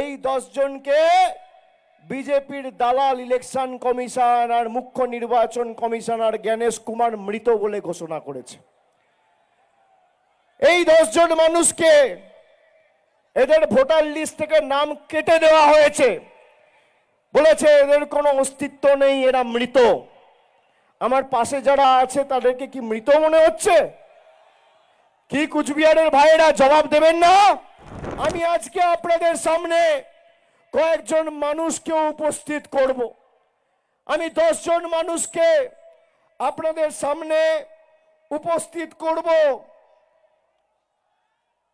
এই জনকে বিজেপির দালাল ইলেকশন কমিশন আর মুখ্য নির্বাচন কমিশনার জ্ঞানেশ কুমার মৃত বলে ঘোষণা করেছে। এই জন মানুষকে এদের ভোটার লিস্ট থেকে নাম কেটে দেওয়া হয়েছে। বলেছে এদের কোনো অস্তিত্ব নেই, এরা মৃত। আমার পাশে যারা আছে তাদেরকে কি মৃত মনে হচ্ছে? কি কুচবিহারের ভাইয়েরা জবাব দেবেন না? আমি আজকে আপনাদের সামনে কয়েকজন মানুষকে উপস্থিত করব। আমি দশজন মানুষকে আপনাদের সামনে উপস্থিত করব।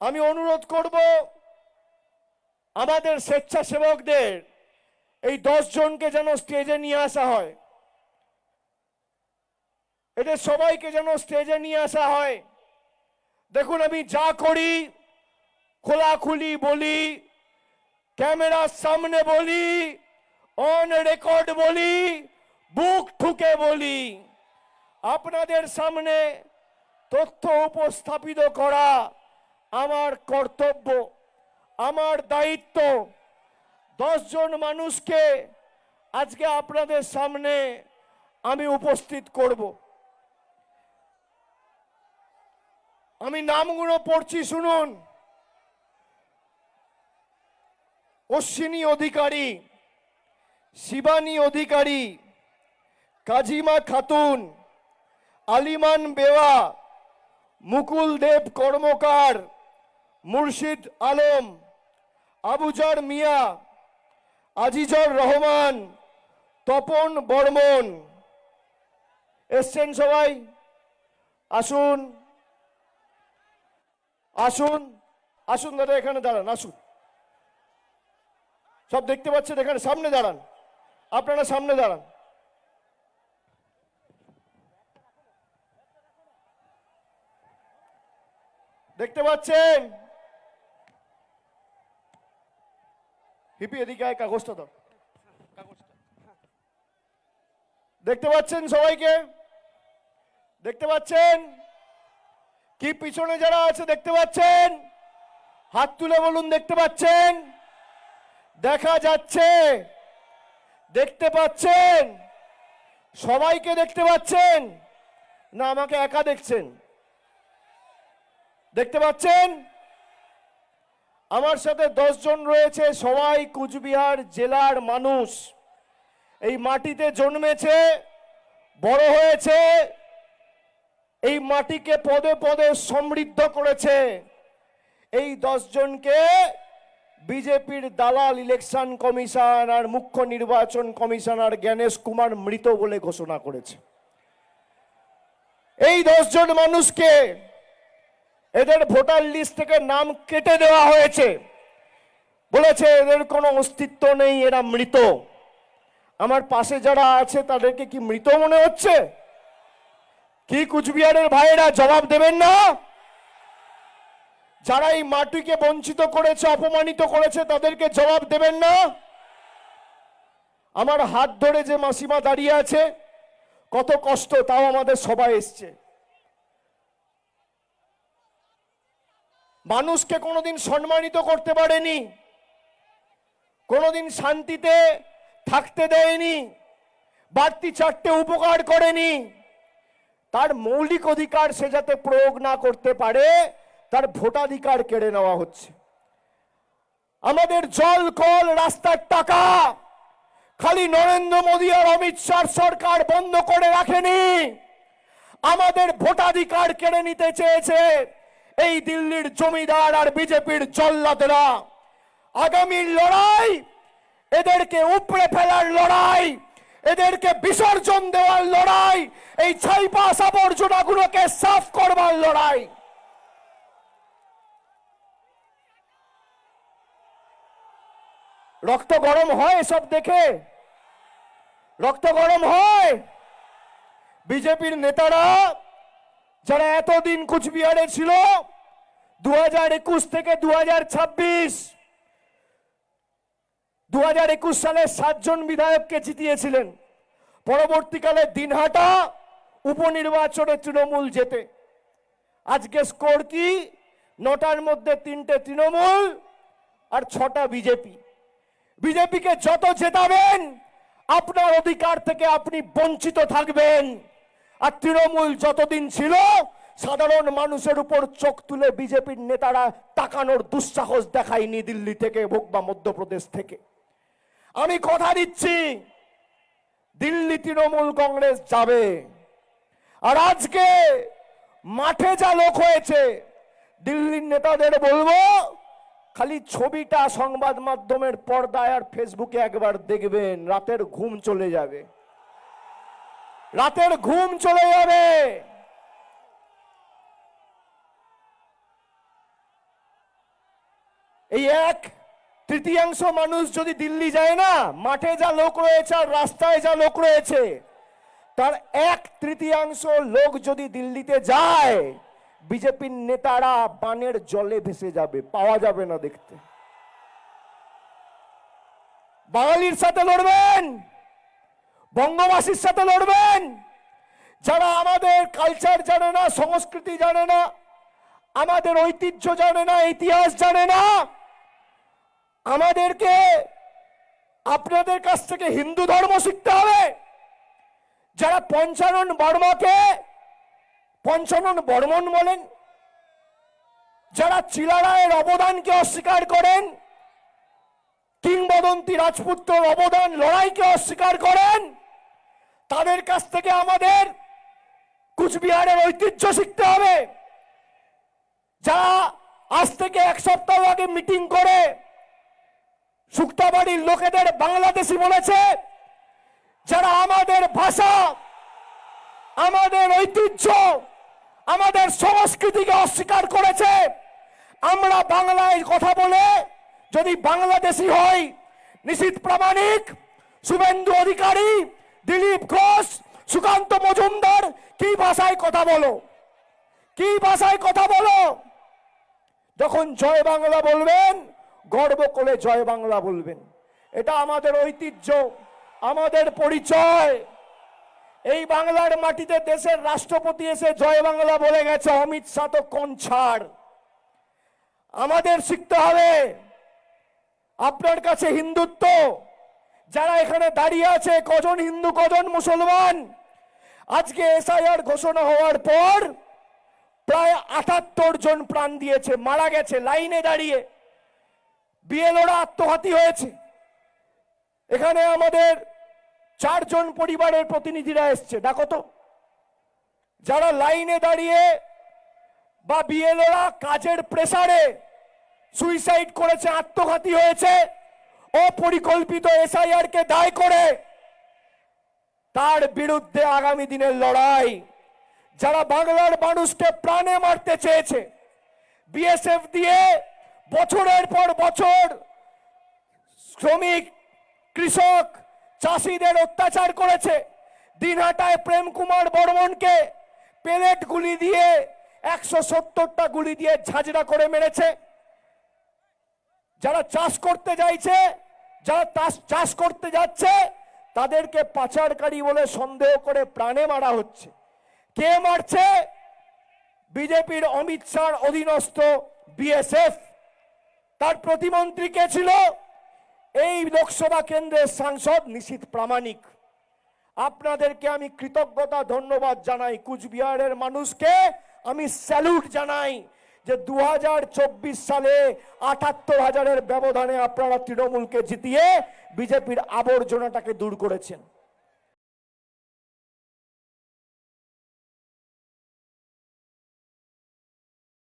আমি অনুরোধ করব আমাদের স্বেচ্ছাসেবকদের এই জনকে যেন স্টেজে নিয়ে আসা হয়। এদের সবাইকে যেন স্টেজে নিয়ে আসা হয়। দেখুন আমি যা করি খোলাখুলি বলি ক্যামেরার সামনে বলি অন রেকর্ড বলি, বুক ঠুকে বলি। আপনাদের সামনে তথ্য উপস্থাপিত করা আমার কর্তব্য, আমার দায়িত্ব। দশজন মানুষকে আজকে আপনাদের সামনে আমি উপস্থিত করব। আমি নামগুলো পড়ছি, শুনুন। অশ্বিনী অধিকারী, শিবানী অধিকারী, কাজিমা খাতুন, আলিমান বেওয়া, মুকুল দেব কর্মকার, মুর্শিদ আলম, আবুজার মিয়া, আজিজর রহমান, তপন বর্মন। এসছেন সবাই? আসুন। আসুন। আসুন দাদা, এখানে দাঁড়ান, আসুন। সব দেখতে পাচ্ছেন এখানে, সামনে দাঁড়ান। আপনারা সামনে দাঁড়ান। দেখতে পাচ্ছেন? হিপি, এদিকে কাগজটা দাও। দেখতে পাচ্ছেন সবাইকে? দেখতে পাচ্ছেন? কি পিছনে যারা আছে দেখতে পাচ্ছেন? হাত তুলে বলুন, দেখতে পাচ্ছেন? দেখা যাচ্ছে। দেখতে পাচ্ছেন? সবাইকে দেখতে পাচ্ছেন? না, আমাকে একা দেখছেন। দেখতে পাচ্ছেন? আমার সাথে জন রয়েছে, সবাই কুচবিহার জেলার মানুষ। এই মাটিতে জন্মেছে, বড় হয়েছে, এই মাটিকে পদে পদে সমৃদ্ধ করেছে। এই জনকে বিজেপির দালাল ইলেকশন কমিশন আর মুখ্য নির্বাচন কমিশনার জ্ঞানেশ কুমার মৃত বলে ঘোষণা করেছে। এই জন মানুষকে এদের ভোটার লিস্ট থেকে নাম কেটে দেওয়া হয়েছে। বলেছে, এদের কোনো অস্তিত্ব নেই, এরা মৃত। আমার পাশে যারা আছে, তাদেরকে কি মৃত মনে হচ্ছে? কি কুচবিহারের ভাইয়েরা জবাব দেবেন না? যারা এই মাটিকে বঞ্চিত করেছে, অপমানিত করেছে, তাদেরকে জবাব দেবেন না। আমার হাত ধরে যে মাসিমা দাঁড়িয়ে আছে, কত কষ্ট, তাও আমাদের সবাই এসছে। মানুষকে কোনোদিন সম্মানিত করতে পারেনি, কোনোদিন শান্তিতে থাকতে দেয়নি, বাড়তি চারটে উপকার করেনি। তার মৌলিক অধিকার সে যাতে প্রয়োগ না করতে পারে তার ভোটাধিকার কেড়ে নেওয়া হচ্ছে। আমাদের জল, কল, রাস্তার টাকা খালি নরেন্দ্র মোদী আর অমিত শাহ সরকার বন্ধ করে রাখেনি। আমাদের ভোটাধিকার কেড়ে নিতে চেয়েছে এই দিল্লির জমিদার আর বিজেপির জল্লাদেরা। আগামীর লড়াই, এদেরকে উপড়ে ফেলার লড়াই, এদেরকে বিসর্জন দেওয়ার লড়াই, এই ছাইপাস আবর্জনাগুলোকে সাফ করবার লড়াই। রক্ত গরম হয় এসব দেখে? রক্ত গরম হয়? বিজেপির নেতারা যারা এতদিন কুচবিহারে ছিল দু হাজার একুশ থেকে দু হাজার ছাব্বিশ দু হাজার একুশ সালে সাতজন বিধায়ককে জিতিয়েছিলেন। পরবর্তীকালে দিনহাটা উপনির্বাচনে তৃণমূল জেতে। আজকে স্কোর কি? নটার মধ্যে তিনটে তৃণমূল আর ছটা বিজেপি। বিজেপিকে যত জেতাবেন, আপনার অধিকার থেকে আপনি বঞ্চিত থাকবেন। আর তৃণমূল যতদিন ছিল, সাধারণ মানুষের উপর চোখ তুলে বিজেপির নেতারা তাকানোর দুঃসাহস দেখায়নি দিল্লি থেকে হোক বা মধ্যপ্রদেশ থেকে। আমি কথা দিচ্ছি, দিল্লি তৃণমূল কংগ্রেস যাবে। আর আজকে মাঠে যা লোক হয়েছে, দিল্লির নেতাদের বলব খালি ছবিটা সংবাদ মাধ্যমের পর্দায় আর ফেসবুকে একবার দেখবেন, রাতের ঘুম চলে যাবে। রাতের ঘুম চলে যাবে। এই এক তৃতীয়াংশ মানুষ যদি দিল্লি যায় না, মাঠে যা লোক রয়েছে আর রাস্তায় যা লোক রয়েছে, তার এক তৃতীয়াংশ লোক যদি দিল্লিতে যায় বিজেপির নেতারা বানের জলে ভেসে যাবে, পাওয়া যাবে না দেখতে। বাঙালির সাথে লড়বেন, বঙ্গবাসীর সাথে লড়বেন। যারা আমাদের কালচার জানে না, সংস্কৃতি জানে না, আমাদের ঐতিহ্য জানে না, ইতিহাস জানে না, আমাদেরকে আপনাদের কাছ থেকে হিন্দু ধর্ম শিখতে হবে। যারা পঞ্চানন বর্মাকে পঞ্চানন বর্মন বলেন, যারা চিলারায়ের অবদানকে অস্বীকার করেন, কিংবদন্তি রাজপুত্রের অবদান লড়াইকে অস্বীকার করেন, তাদের কাছ থেকে আমাদের কুচবিহারের ঐতিহ্য শিখতে হবে। যারা আজ থেকে এক সপ্তাহ আগে মিটিং করে শুক্তাবাড়ির লোকেদের বাংলাদেশি বলেছে, যারা আমাদের ভাষা, আমাদের ঐতিহ্য আমাদের সংস্কৃতিকে অস্বীকার করেছে। আমরা বাংলায় কথা বলে যদি বাংলাদেশি হই, নিশীত প্রামাণিক শুভেন্দু অধিকারী, দিলীপ ঘোষ, সুকান্ত মজুমদার, কি ভাষায় কথা বলো? কি ভাষায় কথা বলো? যখন জয় বাংলা বলবেন, গর্ব করে জয় বাংলা বলবেন। এটা আমাদের ঐতিহ্য, আমাদের পরিচয়। এই বাংলার মাটিতে দেশের রাষ্ট্রপতি এসে জয় বাংলা বলে গেছে, অমিত শাহ তো কোন ছাড় আমাদের শিখতে হবে, আপনার কাছে হিন্দুত্ব, যারা এখানে দাঁড়িয়ে আছে, কজন হিন্দু, কজন মুসলমান, আজকে এসআইআর ঘোষণা হওয়ার পর প্রায় আটাত্তর জন প্রাণ দিয়েছে, মারা গেছে, লাইনে দাঁড়িয়ে। বিএলওরা আত্মঘাতী হয়েছে। এখানে আমাদের চারজন পরিবারের প্রতিনিধিরা এসছে। দেখো তো। যারা লাইনে দাঁড়িয়ে বা বিএলওরা কাজের প্রেসারে সুইসাইড করেছে, আত্মঘাতী হয়েছে, অপরিকল্পিত এসআইআর কে দায় করে তার বিরুদ্ধে আগামী দিনের লড়াই। যারা বাংলার মানুষকে প্রাণে মারতে চেয়েছে, বিএসএফ দিয়ে বছরের পর বছর শ্রমিক, কৃষক চাষিদের অত্যাচার করেছে। দিনহাটায় প্রেম কুমার বর্মনকে পেলেট গুলি দিয়ে একশো সত্তরটা গুলি দিয়ে ঝাঁঝরা করে মেরেছে। যারা চাষ করতে যাইছে, যারা চাষ- করতে যাচ্ছে, তাদেরকে পাচারকারী বলে সন্দেহ করে প্রাণে মারা হচ্ছে। কে মারছে? বিজেপির অমিত শাহর অধীনস্থ বিএসএফ। তার প্রতিমন্ত্রী কে ছিল? এই লোকসভা কেন্দ্রের সাংসদ নিশীত প্রামাণিক। আপনাদেরকে আমি কৃতজ্ঞতা, ধন্যবাদ জানাই। কুচবিহারের মানুষকে আমি স্যালুট জানাই যে দু হাজার চব্বিশ সালে আটাত্তর হাজারের ব্যবধানে আপনারা তৃণমূলকে জিতিয়ে বিজেপির আবর্জনাটাকে দূর করেছেন।